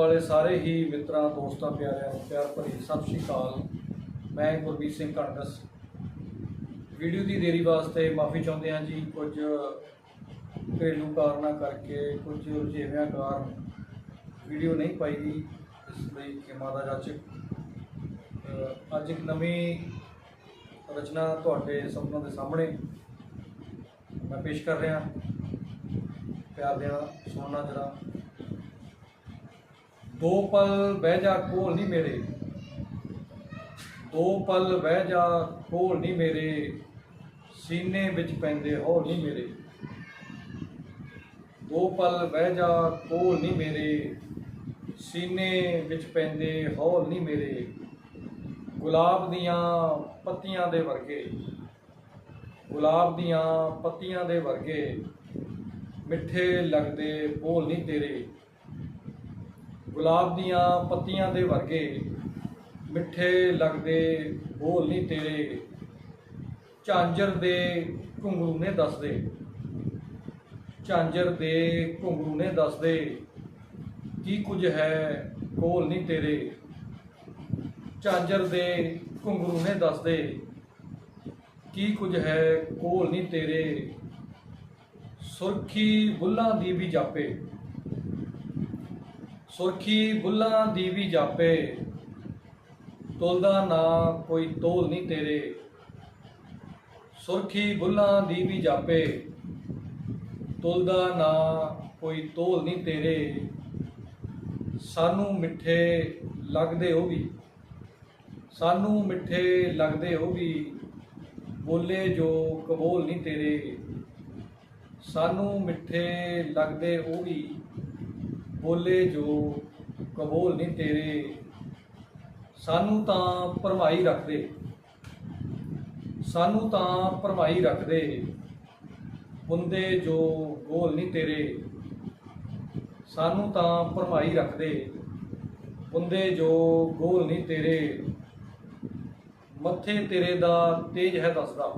ਵਾਲੇ ਸਾਰੇ ਹੀ ਮਿੱਤਰਾਂ, ਦੋਸਤਾਂ, ਪਿਆਰਿਆਂ ਨੂੰ ਪਿਆਰ ਭਰੀ ਸਤਿ ਸ਼੍ਰੀ ਅਕਾਲ। ਮੈਂ ਗੁਰਬੀਰ ਸਿੰਘ ਕਣਕਸ ਵੀਡੀਓ ਦੀ ਦੇਰੀ ਵਾਸਤੇ ਮਾਫੀ ਚਾਹੁੰਦੇ ਹਾਂ ਜੀ, ਕੁਝ ਘਰੇਲੂ ਕਾਰਨਾਂ ਕਰਕੇ, ਕੁਝ ਰੁਝੇਵਿਆਂ ਕਾਰਨ ਵੀਡੀਓ ਨਹੀਂ ਪਾਈ ਗਈ, ਇਸ ਲਈ ਖਿਮਾ ਦਾ ਜਾਚਕ। ਅੱਜ ਇੱਕ ਨਵੀਂ ਰਚਨਾ ਤੁਹਾਡੇ ਸਭਨਾਂ ਦੇ ਸਾਹਮਣੇ ਮੈਂ ਪੇਸ਼ ਕਰ ਰਿਹਾ। ਪਿਆਰ ਦੇ ਸੁਣਨਾ ਜਰਾ। ਦੋ ਪਲ ਬਹਿ ਜਾ ਕੋਲ ਨਹੀਂ ਮੇਰੇ। ਦੋ ਪਲ ਬਹਿ ਜਾ ਕੋਲ ਨਹੀਂ ਮੇਰੇ। ਸੀਨੇ ਵਿੱਚ ਪੈਂਦੇ ਹੌਲ ਨਹੀਂ ਮੇਰੇ। ਦੋ ਪਲ ਬਹਿ ਜਾ ਕੋਲ ਨਹੀਂ ਮੇਰੇ। ਸੀਨੇ ਵਿੱਚ ਪੈਂਦੇ ਹੌਲ ਨਹੀਂ ਮੇਰੇ। ਗੁਲਾਬ ਦੀਆਂ ਪੱਤੀਆਂ ਦੇ ਵਰਗੇ। ਗੁਲਾਬ ਦੀਆਂ ਪੱਤੀਆਂ ਦੇ ਵਰਗੇ। ਮਿੱਠੇ ਲੱਗਦੇ ਬੋਲ ਨਹੀਂ ਤੇਰੇ। ਗੁਲਾਬ ਦੀਆਂ ਪੱਤੀਆਂ ਦੇ ਵਰਗੇ ਮਿੱਠੇ ਲੱਗਦੇ ਬੋਲ ਨਹੀਂ ਤੇਰੇ। ਝਾਂਜਰ ਦੇ ਘੁੰਗਰੂ ਨੇ ਦੱਸਦੇ। ਝਾਂਜਰ ਦੇ ਘੁੰਗਰੂ ਨੇ ਦੱਸਦੇ, ਕੀ ਕੁਝ ਹੈ ਕੋਲ ਨਹੀਂ ਤੇਰੇ। ਝਾਂਜਰ ਦੇ ਘੁੰਗਰੂ ਨੇ ਦੱਸਦੇ, ਕੀ ਕੁਝ ਹੈ ਕੋਲ ਨਹੀਂ ਤੇਰੇ। ਸੁਰਖੀ ਬੁੱਲਾਂ ਦੀ ਵੀ ਜਾਪੇ। ਸੁਰਖੀ ਬੁੱਲਾਂ ਦੀ ਵੀ ਜਾਪੇ, ਤੋਲਦਾ ਨਾ ਕੋਈ ਤੋਲ ਨਹੀਂ ਤੇਰੇ। ਸੁਰਖੀ ਬੁੱਲਾਂ ਦੀ ਵੀ ਜਾਪੇ, ਤੋਲਦਾ ਨਾ ਕੋਈ ਤੋਲ ਨਹੀਂ ਤੇਰੇ। ਸਾਨੂੰ ਮਿੱਠੇ ਲੱਗਦੇ ਉਹ ਵੀ, ਸਾਨੂੰ ਮਿੱਠੇ ਲੱਗਦੇ ਉਹ ਵੀ, ਬੋਲੇ ਜੋ ਕਬੂਲ ਨਹੀਂ ਤੇਰੇ। ਸਾਨੂੰ ਮਿੱਠੇ ਲੱਗਦੇ ਉਹ ਵੀ ਬੋਲੇ ਜੋ, ਕਬੂਲ ਨਹੀਂ ਤੇਰੇ, ਸਾਨੂੰ ਤਾਂ ਭਰਮਾਈ ਰੱਖਦੇ। ਸਾਨੂੰ ਤਾਂ ਭਰਮਾਈ ਰੱਖਦੇ। ਹੁੰਦੇ ਜੋ, ਗੋਲ ਨਹੀਂ ਤੇਰੇ। ਸਾਨੂੰ ਤਾਂ ਭਰਮਾਈ ਰੱਖਦੇ। ਹੁੰਦੇ ਜੋ, ਗੋਲ ਨਹੀਂ ਤੇਰੇ। ਮੱਥੇ ਤੇਰੇ ਦਾ ਤੇਜ ਹੈ ਦੱਸਦਾ।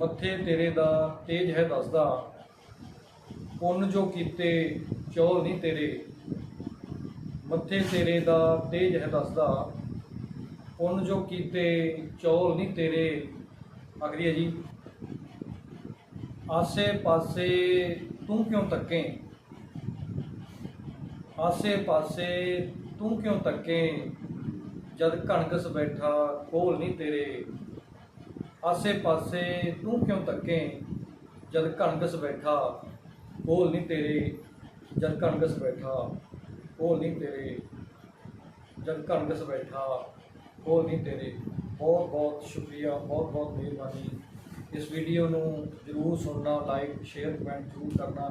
ਮੱਥੇ ਤੇਰੇ ਦਾ ਤੇਜ ਹੈ ਦੱਸਦਾ। ਪੁੰਨ ਜੋ ਕੀਤੇ, ਚੌਲ ਨਹੀਂ ਤੇਰੇ। ਮੱਥੇ ਤੇਰੇ ਦਾ ਤੇਜ ਹੈ ਦੱਸਦਾ। ਪੁੰਨ ਜੋ ਕੀਤੇ, ਚੌਲ ਨਹੀਂ ਤੇਰੇ। ਅਗਰੀ ਹੈ ਜੀ। ਆਸੇ ਪਾਸੇ ਤੂੰ ਕਿਉਂ ਤੱਕੇ? ਆਸੇ ਪਾਸੇ ਤੂੰ ਕਿਉਂ ਤੱਕੇ? ਜਦ ਕਣਕਸ ਬੈਠਾ, ਕੋਲ ਨਹੀਂ ਤੇਰੇ। ਆਸੇ ਪਾਸੇ ਤੂੰ ਕਿਉਂ ਤੱਕੇ? ਜਦ ਕਣਕਸ ਬੈਠਾ ਕੋਲ ਨਹੀਂ ਤੇਰੇ ਜਦ ਕਣਕਸ ਬੈਠਾ ਕੋਲ ਨਹੀਂ ਤੇਰੇ ਜਦ ਕਣਕਸ ਬੈਠਾ ਕੋਲ ਨਹੀਂ ਤੇਰੇ। ਬਹੁਤ ਬਹੁਤ ਸ਼ੁਕਰੀਆ, ਬਹੁਤ ਬਹੁਤ ਮਿਹਰਬਾਨੀ। ਇਸ ਵੀਡੀਓ ਨੂੰ ਜਰੂਰ ਸੁਣਨਾ ਲਾਈਕ ਸ਼ੇਅਰ ਕਮੈਂਟ ਜ਼ਰੂਰ ਕਰਨਾ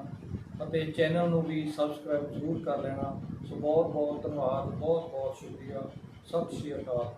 ਅਤੇ ਚੈਨਲ ਨੂੰ ਵੀ ਸਬਸਕ੍ਰਾਈਬ ਜ਼ਰੂਰ ਕਰ ਲੈਣਾ। ਸੋ ਬਹੁਤ ਬਹੁਤ ਧੰਨਵਾਦ, ਬਹੁਤ ਬਹੁਤ ਸ਼ੁਕਰੀਆ। ਸਤਿ ਸ਼੍ਰੀ ਅਕਾਲ।